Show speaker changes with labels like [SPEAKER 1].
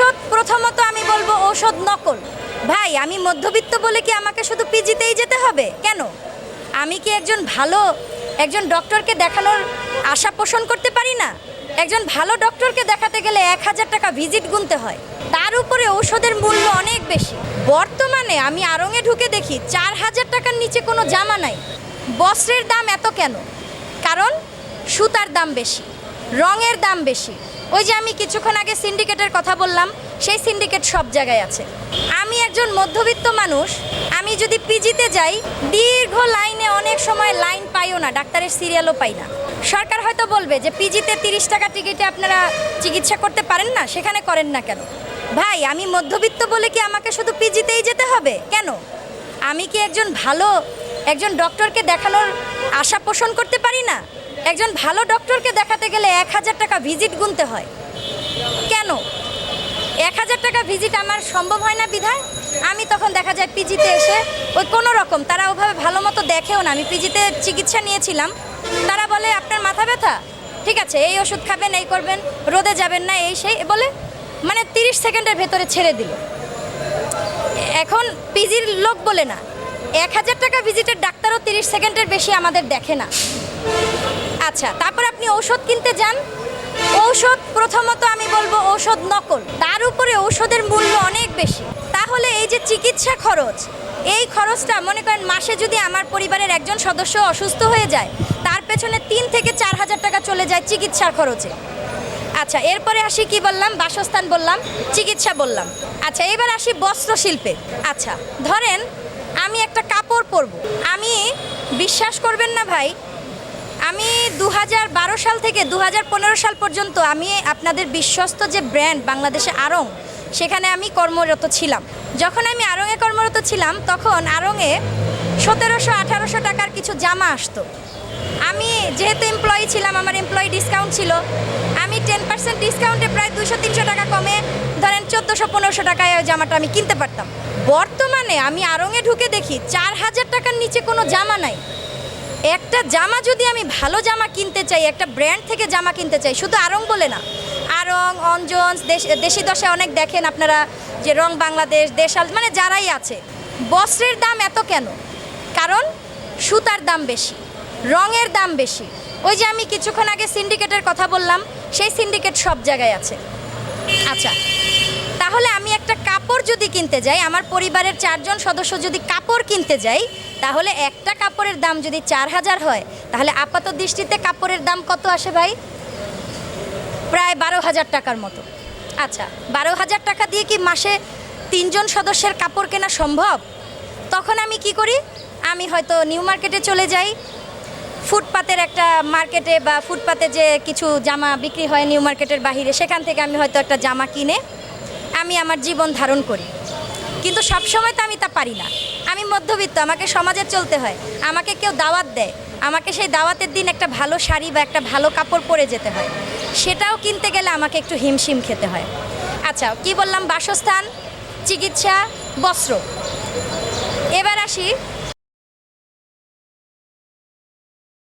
[SPEAKER 1] ঔষধ? প্রথমত আমি বলব ঔষধ নকল। ভাই, আমি মধ্যবিত্ত বলে কি আমাকে শুধু পিজিতেই যেতে হবে? কেন? আমি কি একজন ভালো, একজন ডক্টরকে দেখানোর আশা পোষণ করতে পারি না? একজন ভালো ডক্টরকে দেখাতে গেলে এক হাজার টাকা ভিজিট গুনতে হয়। তার উপরে ঔষধের মূল্য অনেক বেশি। বর্তমানে আমি আড়ঙে ঢুকে দেখি চার হাজার টাকার নিচে কোনো জামা নাই। বস্ত্রের দাম এত কেন? কারণ সুতার দাম বেশি, রঙের দাম বেশি ওই যে আমি কিছুক্ষণ আগে সিন্ডিকেটের কথা বললাম, সেই সিন্ডিকেট সব জায়গায় আছে। আমি একজন মধ্যবিত্ত মানুষ, আমি যদি পিজিতে যাই, দীর্ঘ লাইনে অনেক সময় লাইন পাইও না, ডাক্তারের সিরিয়ালও পাই না। সরকার হয়তো বলবে যে পিজিতে তিরিশ টাকা টিকিটে আপনারা চিকিৎসা করতে পারেন না, সেখানে করেন না কেন? ভাই, আমি মধ্যবিত্ত বলে কি আমাকে শুধু পিজিতেই যেতে হবে? কেন? আমি কি একজন ভালো, একজন ডক্টরকে দেখানোর আশা পোষণ করতে পারি না? একজন ভালো ডক্টরকে দেখাতে গেলে এক হাজার টাকা ভিজিট গুনতে হয়। কেন? এক হাজার টাকা ভিজিট আমার সম্ভব হয় না বিধায়? আমি তখন দেখা যায় পিজিতে এসে ওই কোনো রকম, তারা ওভাবে ভালো মতো দেখেও না। আমি পিজিতে চিকিৎসা নিয়েছিলাম। তারা বলে, আপনার মাথা ব্যথা? ঠিক আছে, এই ওষুধ খাবেন, এই করবেন, রোদে যাবেন না, এই সেই। বলে মানে তিরিশ সেকেন্ডের ভেতরে ছেড়ে দিল। এখন পিজির লোক বলে না, এক হাজার টাকা ভিজিটের ডাক্তারও তিরিশ সেকেন্ডের বেশি আমাদের দেখে না। আচ্ছা তারপর আপনি ঔষধ কিনতে যান? ঔষধ, প্রথমত আমি বলব ঔষধ নকল। তার উপরে ঔষধের মূল্য অনেক বেশি। তাহলে এই যে চিকিৎসা খরচ, এই খরচটা মনে করেন মাসে যদি আমার পরিবারের একজন সদস্য অসুস্থ হয়ে যায়, তার পেছনে তিন থেকে চার হাজার টাকা চলে যায় চিকিৎসার খরচে। আচ্ছা এরপরে আসি কি বললাম? বাসস্থান বললাম, চিকিৎসা বললাম। আচ্ছা এবার আসি বস্ত্র শিল্পে আচ্ছা ধরেন আমি একটা কাপড় পরবো। আমি, বিশ্বাস করবেন না ভাই আমি দু হাজার বারো সাল থেকে দু হাজার পনেরো সাল পর্যন্ত আমি আপনাদের বিশ্বস্ত যে ব্র্যান্ড বাংলাদেশে আড়ং সেখানে আমি কর্মরত ছিলাম। যখন আমি আড়ংয়ে কর্মরত ছিলাম, তখন আড়ংয়ে সতেরোশো আঠারোশো টাকার কিছু জামা আসতো। আমি যেহেতু এমপ্লয়ি ছিলাম, আমার এমপ্লয়ি ডিসকাউন্ট ছিল। আমি টেন পার্সেন্ট ডিসকাউন্টে প্রায় দুশো তিনশো টাকা কমে, ধরেন চোদ্দোশো পনেরোশো টাকায় ওই জামাটা আমি কিনতে পারতাম। বর্তমানে আমি আড়ংয়ে ঢুকে দেখি, চার হাজার টাকার নিচে কোনো জামা নাই। একটা জামা যদি আমি ভালো জামা কিনতে চাই, একটা ব্র্যান্ড থেকে জামা কিনতে চাই, শুধু আরং বলে না। আরং অঞ্জনস দেশ, দেশি দশে অনেক দেখেন আপনারা যে রং বাংলাদেশ, দেশাল মানে যারাই আছে। বস্ত্রের দাম এত কেন? কারণ সুতার দাম বেশি, রঙের দাম বেশি। ওই যে আমি কিছুক্ষণ আগে সিন্ডিকেটের কথা বললাম, সেই সিন্ডিকেট সব জায়গায় আছে। আচ্ছা তাহলে আমি একটা কাপড় যদি কিনতে যাই, আমার পরিবারের চারজন সদস্য যদি কাপড় কিনতে যাই, তাহলে একটা কাপড়ের দাম যদি চার হাজার হয়, তাহলে আপাত দৃষ্টিতে কাপড়ের দাম কত আসে ভাই? প্রায় বারো হাজার টাকার মতো। আচ্ছা বারো হাজার টাকা দিয়ে কি মাসে তিনজন সদস্যের কাপড় কেনা সম্ভব? তখন আমি কি করি? আমি হয়তো নিউ মার্কেটে চলে যাই। ফুটপাতের একটা মার্কেটে বা ফুটপাতে যে কিছু জামা বিক্রি হয় নিউ মার্কেটের বাহিরে, সেখান থেকে আমি হয়তো একটা জামা কিনে আমি আমার জীবন ধারণ করি। কিন্তু সব সময় তো আমি তা পারি না। আমি মধ্যবিত্ত, আমাকে সমাজে চলতে হয়। আমাকে কেউ দাওয়াত দেয়। আমাকে সেই দাওয়াতের দিন একটা ভালো শাড়ি বা একটা ভালো কাপড় পরে যেতে হয়। সেটাও কিনতে গেলে আমাকে একটু হিমশিম খেতে হয়। আচ্ছা কি বললাম? বাসস্থান, চিকিৎসা, বস্ত্র। এবার আসি